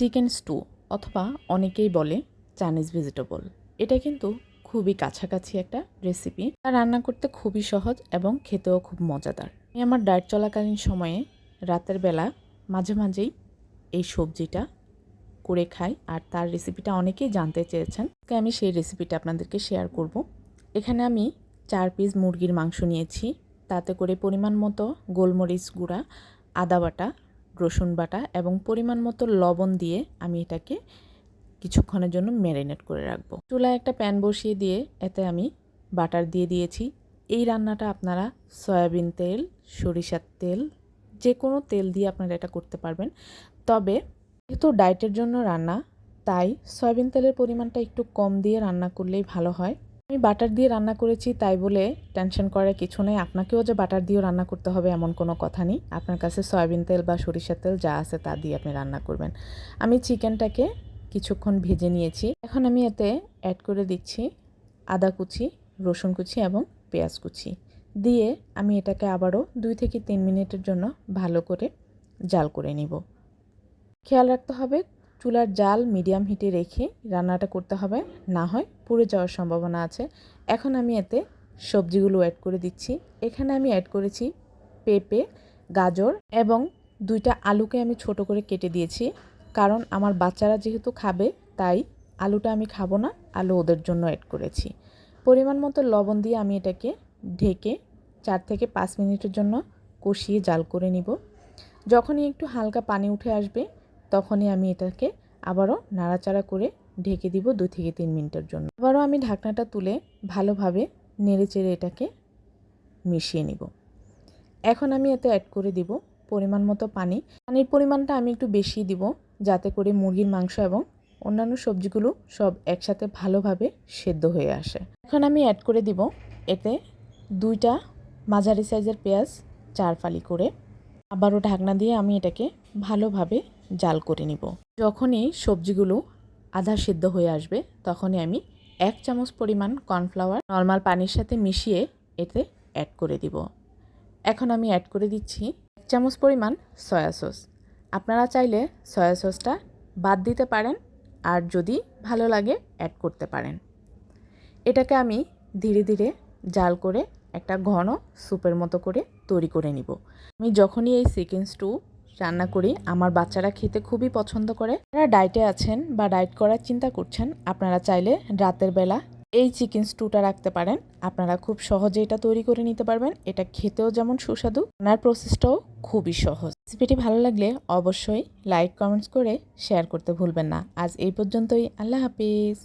Chicken stew অথবা অনেকেই বলে চাইনিজ ভেজিটেবল। এটা কিন্তু খুবই কাছাকাছি একটা রেসিপি তা রান্না করতে খুবই সহজ এবং খেতেও খুব মজাদার। আমি আমার ডায়েট চলাকালীন সময়ে রাতের বেলা মাঝে মাঝেই এই সবজিটা করে খাই আর তার রেসিপিটা অনেকেই জানতে চেয়েছেন। আজকে আমি সেই রেসিপিটা আপনাদেরকে শেয়ার করব। এখানে আমি চার পিস মুরগির মাংস নিয়েছি। তাতে করে পরিমাণ মতো গোলমরিচ গুঁড়া, আদা বাটা রসুন বাটা এবং পরিমাণ মতো লবণ দিয়ে আমি এটাকে কিছুক্ষণের জন্য ম্যারিনেট করে রাখব। চুলায় একটা প্যান বসিয়ে দিয়ে এতে আমি বাটার দিয়ে দিয়েছি। এই রান্নাটা আপনারা সয়াবিন তেল, সরিষার তেল, যে কোনো তেল দিয়ে আপনারা এটা করতে পারবেন। তবে যেহেতু ডায়েটের জন্য রান্না, তাই সয়াবিন তেলের পরিমাণটা একটু কম দিয়ে রান্না করলেই ভালো হয়। আমি বাটার দিয়ে রান্না করেছি, তাই বলে টেনশন করার কিছু নেই। আপনাকেও যে বাটার দিয়েও রান্না করতে হবে এমন কোনো কথা নেই। আপনার কাছে সয়াবিন তেল বা সরিষার তেল যা আছে তা দিয়ে আপনি রান্না করবেন। আমি চিকেনটাকে কিছুক্ষণ ভেজে নিয়েছি। এখন আমি এতে অ্যাড করে দিচ্ছি আদা কুচি, রসুন কুচি এবং পেঁয়াজ কুচি। দিয়ে আমি এটাকে আবারও দুই থেকে তিন মিনিটের জন্য ভালো করে জাল করে নিব। খেয়াল রাখতে হবে চুলার জাল মিডিয়াম হিটে রেখে রান্নাটা করতে হবে। না হয় পুড়ে যাওয়ার সম্ভাবনা আছে। এখন আমি এতে সবজিগুলো অ্যাড করে দিচ্ছি। এখানে আমি অ্যাড করেছি পেঁপে, গাজর এবং দুইটা আলুকে আমি ছোট করে কেটে দিয়েছি। কারণ আমার বাচ্চারা যেহেতু খাবে, তাই আলুটা আমি খাব না, আলু ওদের জন্য অ্যাড করেছি। পরিমাণ মতো লবণ দিয়ে আমি এটাকে ঢেকে চার থেকে পাঁচ মিনিটের জন্য কষিয়ে জাল করে নিব। যখনই একটু হালকা পানি উঠে আসবে তখনই আমি এটাকে আবারও নাড়াচাড়া করে ঢেকে দিব দুই থেকে তিন মিনিটের জন্য। আবারও আমি ঢাকনাটা তুলে ভালোভাবে নেড়ে চেড়ে এটাকে মিশিয়ে নিব। এখন আমি এতে অ্যাড করে দিব পরিমাণ মতো পানি। পানির পরিমাণটা আমি একটু বেশি দিব যাতে করে মুরগির মাংস এবং অন্যান্য সবজিগুলো সব একসাথে ভালোভাবে সেদ্ধ হয়ে আসে। এখন আমি অ্যাড করে দিব এতে দুইটা মাঝারি সাইজের পেঁয়াজ চার ফালি করে। আবারও ঢাকনা দিয়ে আমি এটাকে ভালোভাবে জাল করে নিব। যখনই সবজিগুলো আধা সিদ্ধ হয়ে আসবে, তখনই আমি এক চামচ পরিমাণ কর্নফ্লাওয়ার নর্মাল পানির সাথে মিশিয়ে এতে অ্যাড করে দিব। এখন আমি অ্যাড করে দিচ্ছি এক চামচ পরিমাণ সয়া সস আপনারা চাইলে সয়া সসটা বাদ দিতে পারেন আর যদি ভালো লাগে অ্যাড করতে পারেন। এটাকে আমি ধীরে ধীরে জাল করে একটা ঘন স্যুপের মতো করে তৈরি করে নিব। আমি যখনই এই চিকেন স্টু রান্না করি। আমার বাচ্চারা খেতে খুবই পছন্দ করে। যারা ডায়েটে আছেন বা ডায়েট করার চিন্তা করছেন, আপনারা চাইলে রাতের বেলা এই চিকেন স্টুটা রাখতে পারেন। আপনারা খুব সহজে এটা তৈরি করে নিতে পারবেন। এটা খেতেও যেমন সুস্বাদু, রান্নার প্রসেসটাও খুবই সহজ। রেসিপিটি ভালো লাগলে অবশ্যই লাইক কমেন্টস করে শেয়ার করতে ভুলবেন না। আজ এই পর্যন্তই। আল্লাহ হাফিজ।